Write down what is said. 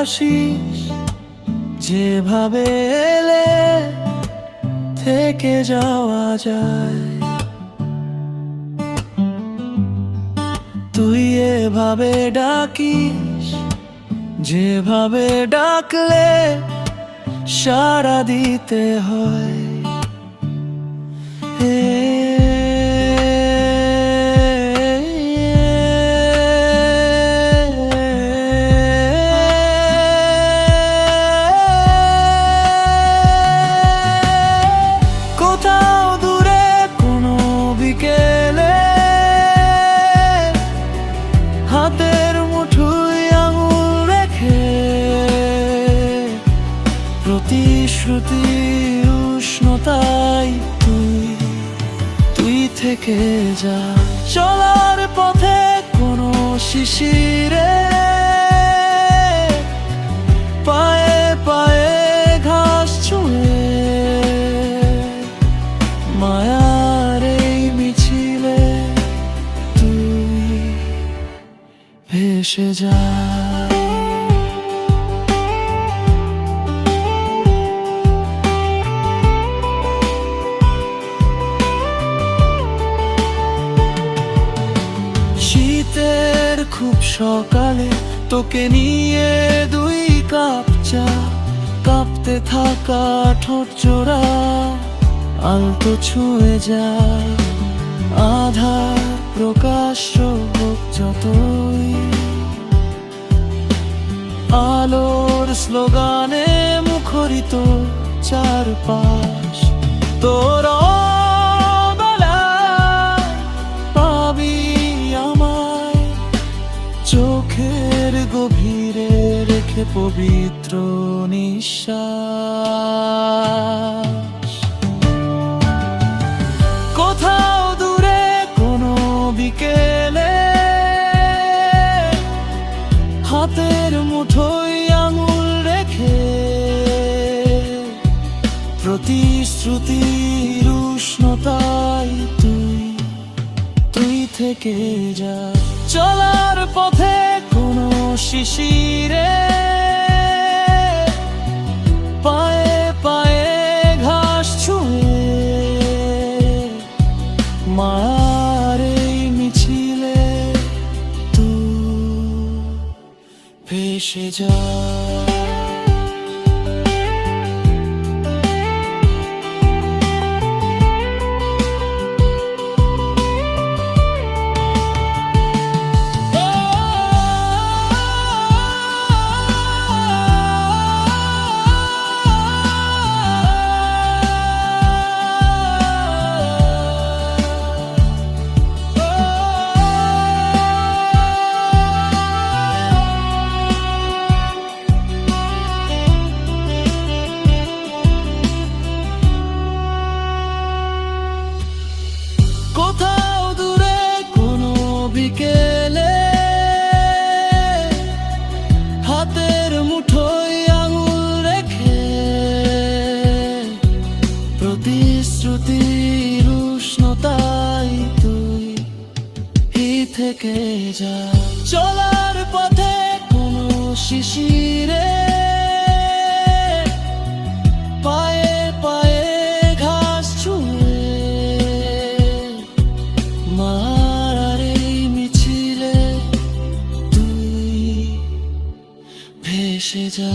আসিস যেভাবে এলে থেকে যাওয়া যায়। তুই এভাবে ডাকিস যেভাবে ডাকলে সাড়া দিতে হয়। হাতের মুঠুই আঙুল রেখে প্রতিশ্রুতি উষ্ণতাই তুই তুই থেকে যা। চলার পথে কোনো শিশিরে ভেসে শীতের খুব সকালে তোকে নিয়ে দুই কাপ চা, কাঁপতে থাকা ঠোঁট জোড়া আলতো ছুঁয়ে যায়। আধা প্রকাশ্য হোক যতই আলোর স্লোগানে মুখরিত চারপাশ। তোর পাবি আমায়। চোখের গভীরে রেখে পবিত্র নিঃশ্বাস। হাতের মুঠোয় আঙুল রেখে প্রতিশ্রুতির উষ্ণতায় তুই তুই থেকে যা। চলার পথে কোনো শিশিরে পায়ে পায়ে ঘাস ছুঁয়ে মার ভেসে যা প্রতিশ্রুতির উষ্ণতাই তুই হি থেকে যা। চলার পথে কোনো শিশিরে পায়ে পায়ে ঘাস ছুঁয়ে মারার মিছিলে তুই ভেসে যা।